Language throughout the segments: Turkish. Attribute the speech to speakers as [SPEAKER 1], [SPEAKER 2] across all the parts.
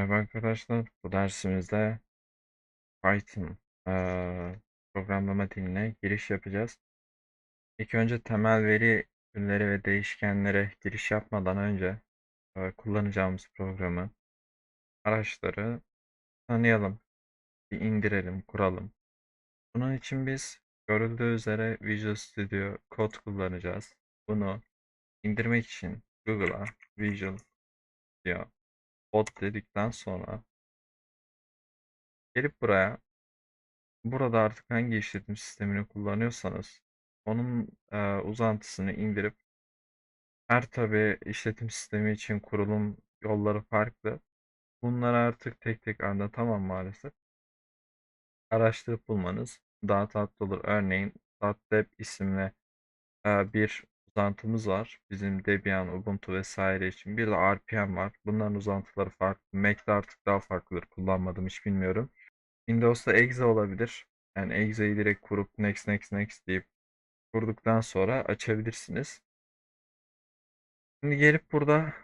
[SPEAKER 1] Merhaba arkadaşlar. Bu dersimizde Python eee, programlama diline giriş yapacağız. İlk önce temel veri türleri ve değişkenlere giriş yapmadan önce eee, kullanacağımız programı, araçları tanıyalım, bir indirelim, kuralım. Bunun için biz görüldüğü üzere Visual Studio Code kullanacağız. Bunu indirmek için Google'a Visual Studio Code dedikten sonra gelip buraya Burada artık hangi işletim sistemini kullanıyorsanız onun e, uzantısını indirip her tabi işletim sistemi için kurulum yolları farklı. Bunları artık tek tek anlatamam maalesef. Araştırıp bulmanız daha tatlı olur. Örneğin .deb isimli e, bir uzantımız var. Bizim Debian, Ubuntu vesaire için. Bir de RPM var. Bunların uzantıları farklı. Mac'de artık daha farklıdır. Kullanmadım hiç bilmiyorum. Windows'ta exe olabilir. Yani exe'yi direkt kurup next next next deyip kurduktan sonra açabilirsiniz. Şimdi gelip burada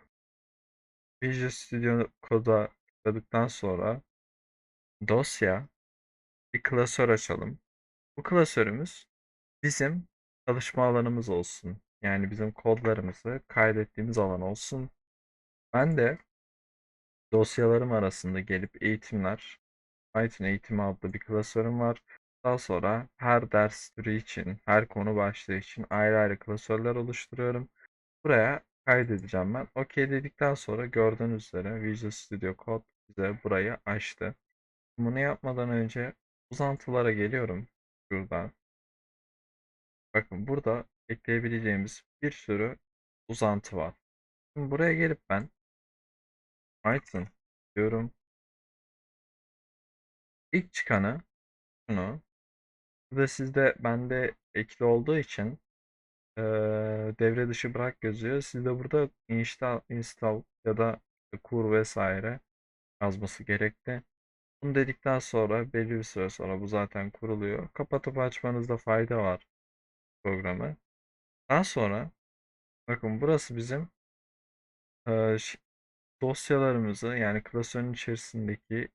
[SPEAKER 1] Visual Studio Code'a tıkladıktan sonra dosya bir klasör açalım. Bu klasörümüz bizim çalışma alanımız olsun. Yani bizim kodlarımızı kaydettiğimiz alan olsun. Ben de dosyalarım arasında gelip eğitimler, Python eğitimi adlı bir klasörüm var. Daha sonra her ders türü için, her konu başlığı için ayrı ayrı klasörler oluşturuyorum. Buraya kaydedeceğim ben. OK dedikten sonra gördüğünüz üzere Visual Studio Code bize burayı açtı. Bunu yapmadan önce uzantılara geliyorum. Şuradan. Bakın burada ekleyebileceğimiz bir sürü uzantı var. Şimdi buraya gelip ben Python diyorum. İlk çıkanı şunu. Burada sizde bende ekli olduğu için ee, devre dışı bırak yazıyor. Sizde burada install, install ya da kur vesaire yazması gerekli. Bunu dedikten sonra belli bir süre sonra bu zaten kuruluyor. Kapatıp açmanızda fayda var programı. Daha sonra bakın burası bizim e, dosyalarımızı yani klasörün içerisindeki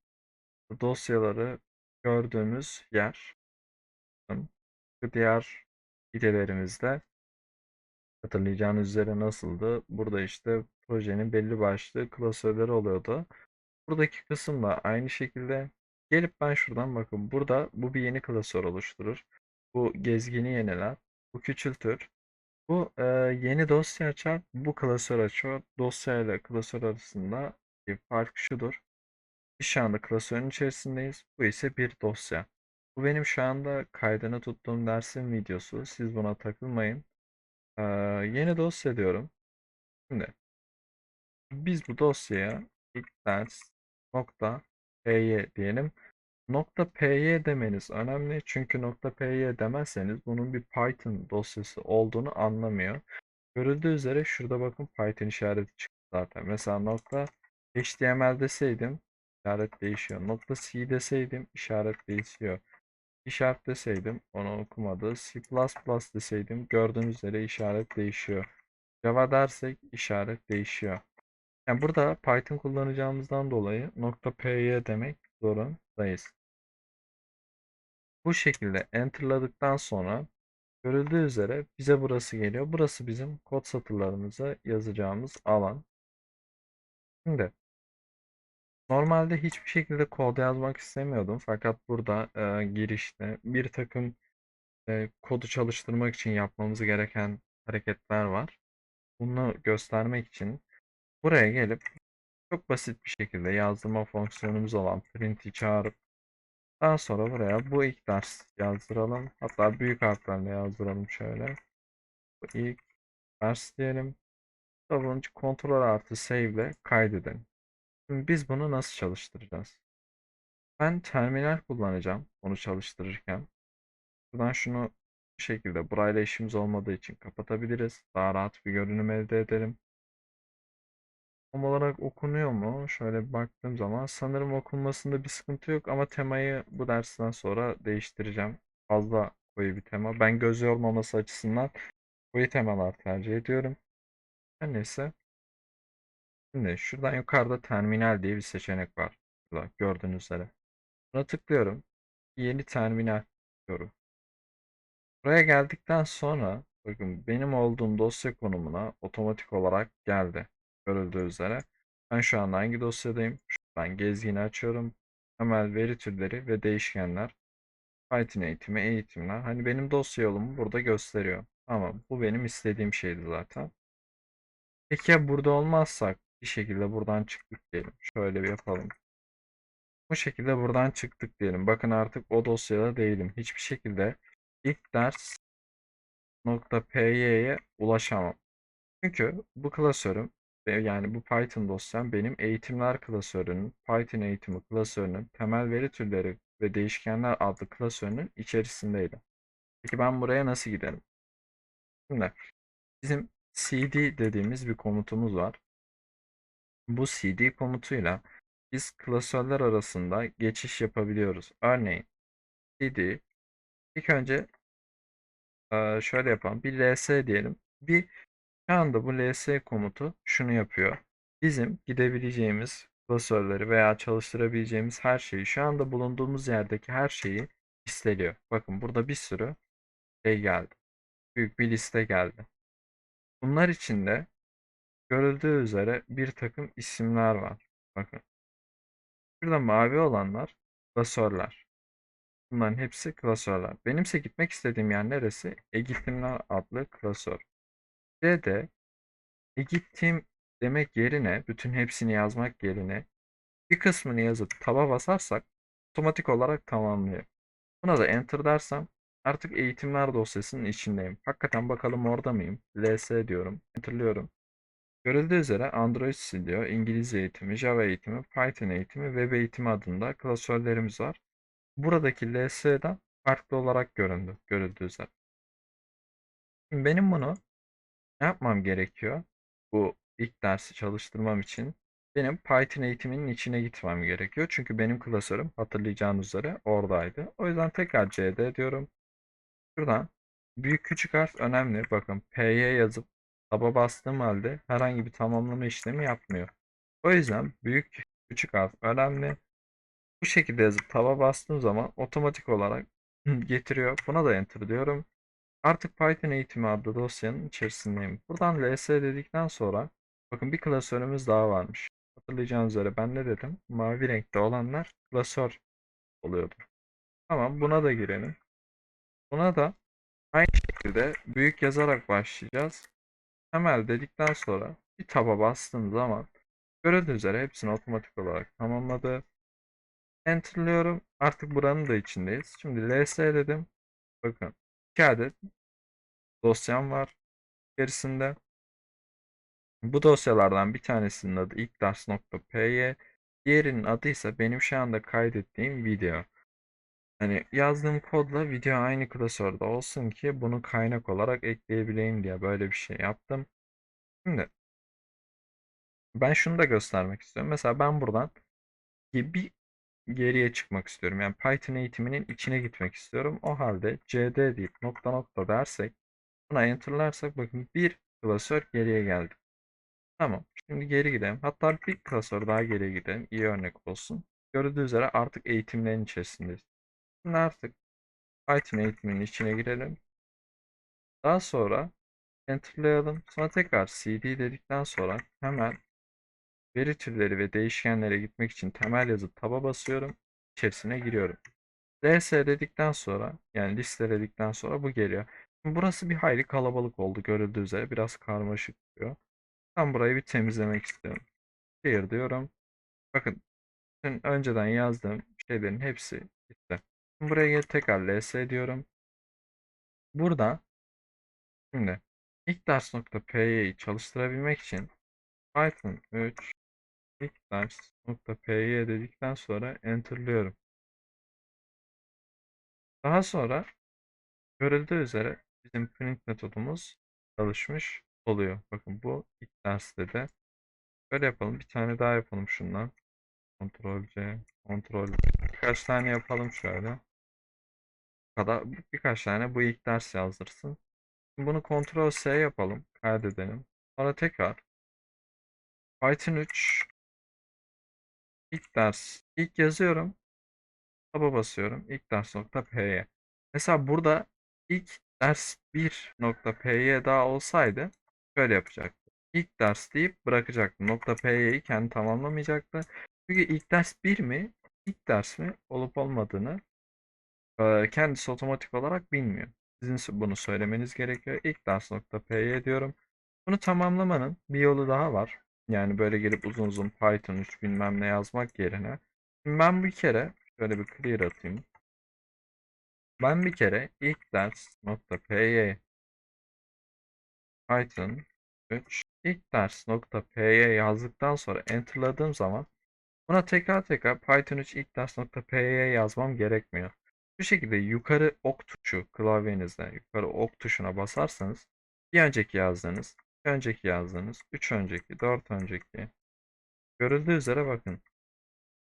[SPEAKER 1] dosyaları gördüğümüz yer. Diğer videolerimizde hatırlayacağınız üzere nasıldı? Burada işte projenin belli başlı klasörleri oluyordu. Buradaki kısım da aynı şekilde gelip ben şuradan bakın burada bu bir yeni klasör oluşturur. Bu gezgini yeniler. Bu küçültür. Bu e, yeni dosya açar. Bu klasör açıyor. Dosya ile klasör arasında bir fark şudur. Biz şu anda klasörün içerisindeyiz. Bu ise bir dosya. Bu benim şu anda kaydını tuttuğum dersin videosu. Siz buna takılmayın. E, yeni dosya diyorum. Şimdi biz bu dosyaya ilk ders nokta diyelim. Nokta py demeniz önemli çünkü nokta py demezseniz bunun bir Python dosyası olduğunu anlamıyor. Görüldüğü üzere şurada bakın Python işareti çıktı zaten. Mesela nokta html deseydim işaret değişiyor. Nokta c deseydim işaret değişiyor. İşaret deseydim onu okumadı. C++ deseydim gördüğünüz üzere işaret değişiyor. Java dersek işaret değişiyor. Yani burada Python kullanacağımızdan dolayı .py demek zorundayız. Bu şekilde enterladıktan sonra görüldüğü üzere bize burası geliyor. Burası bizim kod satırlarımıza yazacağımız alan. Şimdi normalde hiçbir şekilde kod yazmak istemiyordum. Fakat burada e, girişte bir takım e, kodu çalıştırmak için yapmamız gereken hareketler var. Bunu göstermek için buraya gelip çok basit bir şekilde yazdırma fonksiyonumuz olan print'i çağırıp daha sonra buraya bu ilk ders yazdıralım. Hatta büyük harflerle yazdıralım şöyle. Bu ilk ders diyelim. Sonra kontrol artı save ile kaydedelim. Şimdi biz bunu nasıl çalıştıracağız? Ben terminal kullanacağım bunu çalıştırırken. Buradan şunu bu şekilde burayla işimiz olmadığı için kapatabiliriz. Daha rahat bir görünüm elde edelim. Tam olarak okunuyor mu? Şöyle baktığım zaman sanırım okunmasında bir sıkıntı yok ama temayı bu dersten sonra değiştireceğim. Fazla koyu bir tema. Ben göz yormaması açısından koyu temalar tercih ediyorum. Her neyse. Şimdi şuradan yukarıda terminal diye bir seçenek var. Burada gördüğünüz üzere. Buna tıklıyorum. Yeni terminal diyorum. Buraya geldikten sonra bakın benim olduğum dosya konumuna otomatik olarak geldi. Görüldüğü üzere. Ben şu anda hangi dosyadayım? Şuradan gezgini açıyorum. Temel veri türleri ve değişkenler. Python eğitimi, eğitimler. Hani benim dosya yolumu burada gösteriyor. Tamam. Bu benim istediğim şeydi zaten. Peki ya burada olmazsak bir şekilde buradan çıktık diyelim. Şöyle bir yapalım. Bu şekilde buradan çıktık diyelim. Bakın artık o dosyada değilim. Hiçbir şekilde ilk ders .py'ye ulaşamam. Çünkü bu klasörüm ve yani bu Python dosyam benim eğitimler klasörünün, Python eğitimi klasörünün, temel veri türleri ve değişkenler adlı klasörünün içerisindeydi. Peki ben buraya nasıl giderim? Şimdi bizim cd dediğimiz bir komutumuz var. Bu cd komutuyla biz klasörler arasında geçiş yapabiliyoruz. Örneğin cd ilk önce şöyle yapalım. Bir ls diyelim. Bir şu anda bu ls komutu şunu yapıyor. Bizim gidebileceğimiz klasörleri veya çalıştırabileceğimiz her şeyi şu anda bulunduğumuz yerdeki her şeyi listeliyor. Bakın burada bir sürü şey geldi. Büyük bir liste geldi. Bunlar içinde görüldüğü üzere bir takım isimler var. Bakın. Şurada mavi olanlar klasörler. Bunların hepsi klasörler. Benimse gitmek istediğim yer neresi? Eğitimler adlı klasör. C'de eğitim demek yerine bütün hepsini yazmak yerine bir kısmını yazıp taba basarsak otomatik olarak tamamlıyor. Buna da enter dersem artık eğitimler dosyasının içindeyim. Hakikaten bakalım orada mıyım? ls diyorum. Enterlıyorum. Görüldüğü üzere Android Studio, İngilizce eğitimi, Java eğitimi, Python eğitimi, web eğitimi adında klasörlerimiz var. Buradaki LS'den farklı olarak göründü, görüldüğü üzere. Benim bunu ne yapmam gerekiyor? Bu ilk dersi çalıştırmam için benim Python eğitiminin içine gitmem gerekiyor. Çünkü benim klasörüm hatırlayacağınız üzere oradaydı. O yüzden tekrar cd diyorum. Şuradan büyük küçük harf önemli. Bakın p'ye yazıp taba bastığım halde herhangi bir tamamlama işlemi yapmıyor. O yüzden büyük küçük harf önemli. Bu şekilde yazıp taba bastığım zaman otomatik olarak getiriyor. Buna da enter diyorum. Artık Python eğitimi adlı dosyanın içerisindeyim. Buradan ls dedikten sonra bakın bir klasörümüz daha varmış. Hatırlayacağınız üzere ben ne dedim? Mavi renkte olanlar klasör oluyordu. Tamam buna da girelim. Buna da aynı şekilde büyük yazarak başlayacağız. Temel dedikten sonra bir taba bastığım zaman görüldüğü üzere hepsini otomatik olarak tamamladı. Enter'lıyorum. Artık buranın da içindeyiz. Şimdi ls dedim. Bakın 2 adet dosyam var içerisinde. Bu dosyalardan bir tanesinin adı ilkders.py, diğerinin adı ise benim şu anda kaydettiğim video. Hani yazdığım kodla video aynı klasörde olsun ki bunu kaynak olarak ekleyebileyim diye böyle bir şey yaptım. Şimdi ben şunu da göstermek istiyorum. Mesela ben buradan bir geriye çıkmak istiyorum. Yani Python eğitiminin içine gitmek istiyorum. O halde cd deyip nokta nokta dersek buna enterlarsak bakın bir klasör geriye geldi. Tamam. Şimdi geri gidelim. Hatta bir klasör daha geriye gidelim. İyi örnek olsun. Gördüğünüz üzere artık eğitimlerin içerisindeyiz. Şimdi artık Python eğitiminin içine girelim. Daha sonra enterlayalım. Sonra tekrar cd dedikten sonra hemen veri türleri ve değişkenlere gitmek için temel yazıp taba basıyorum. İçerisine giriyorum. ls dedikten sonra yani listeledikten sonra bu geliyor. Şimdi burası bir hayli kalabalık oldu görüldüğü üzere. Biraz karmaşık diyor. Ben burayı bir temizlemek istiyorum. Clear diyorum. Bakın bütün önceden yazdığım şeylerin hepsi gitti. Buraya tekrar ls diyorum. Burada şimdi ilk ders.py'yi çalıştırabilmek için Python 3 ders.py dedikten sonra enterlıyorum. Daha sonra görüldüğü üzere bizim print metodumuz çalışmış oluyor. Bakın bu ilk derste de böyle yapalım. Bir tane daha yapalım şundan. Ctrl C, Ctrl V. Birkaç tane yapalım şöyle. Birkaç tane bu ilk ders yazdırsın. Bunu Ctrl S yapalım. Kaydedelim. Sonra tekrar Python 3 ilk ders ilk yazıyorum. Taba basıyorum. İlk ders nokta py. Mesela burada ilk ders 1 nokta py daha olsaydı şöyle yapacaktı. İlk ders deyip bırakacaktım. Nokta py'yi kendi tamamlamayacaktı. Çünkü ilk ders 1 mi? ilk ders mi? Olup olmadığını kendisi otomatik olarak bilmiyor. Sizin bunu söylemeniz gerekiyor. İlk ders nokta py diyorum. Bunu tamamlamanın bir yolu daha var. Yani böyle gelip uzun uzun Python 3 bilmem ne yazmak yerine. Ben bir kere şöyle bir clear atayım. Ben bir kere ilk ders nokta py Python 3 ilk ders nokta py yazdıktan sonra enterladığım zaman buna tekrar tekrar Python 3 ilk ders nokta py yazmam gerekmiyor. Bu şekilde yukarı ok tuşu klavyenizde yukarı ok tuşuna basarsanız bir önceki yazdığınız, önceki yazdığınız, 3 önceki, 4 önceki görüldüğü üzere bakın.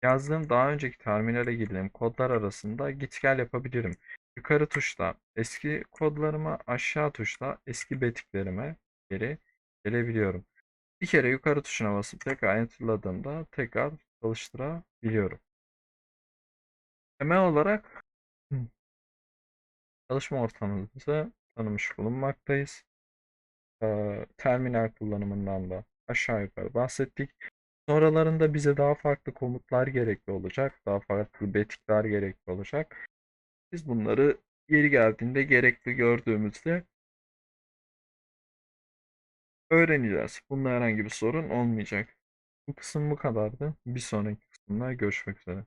[SPEAKER 1] Yazdığım daha önceki terminale girdiğim kodlar arasında git gel yapabilirim. Yukarı tuşla eski kodlarıma, aşağı tuşla eski betiklerime geri gelebiliyorum. Bir kere yukarı tuşuna basıp tekrar enterladığımda tekrar çalıştırabiliyorum. Temel olarak çalışma ortamımızı tanımış bulunmaktayız. Terminal kullanımından da aşağı yukarı bahsettik. Sonralarında bize daha farklı komutlar gerekli olacak. Daha farklı betikler gerekli olacak. Biz bunları yeri geldiğinde gerekli gördüğümüzde öğreneceğiz. Bunda herhangi bir sorun olmayacak. Bu kısım bu kadardı. Bir sonraki kısımda görüşmek üzere.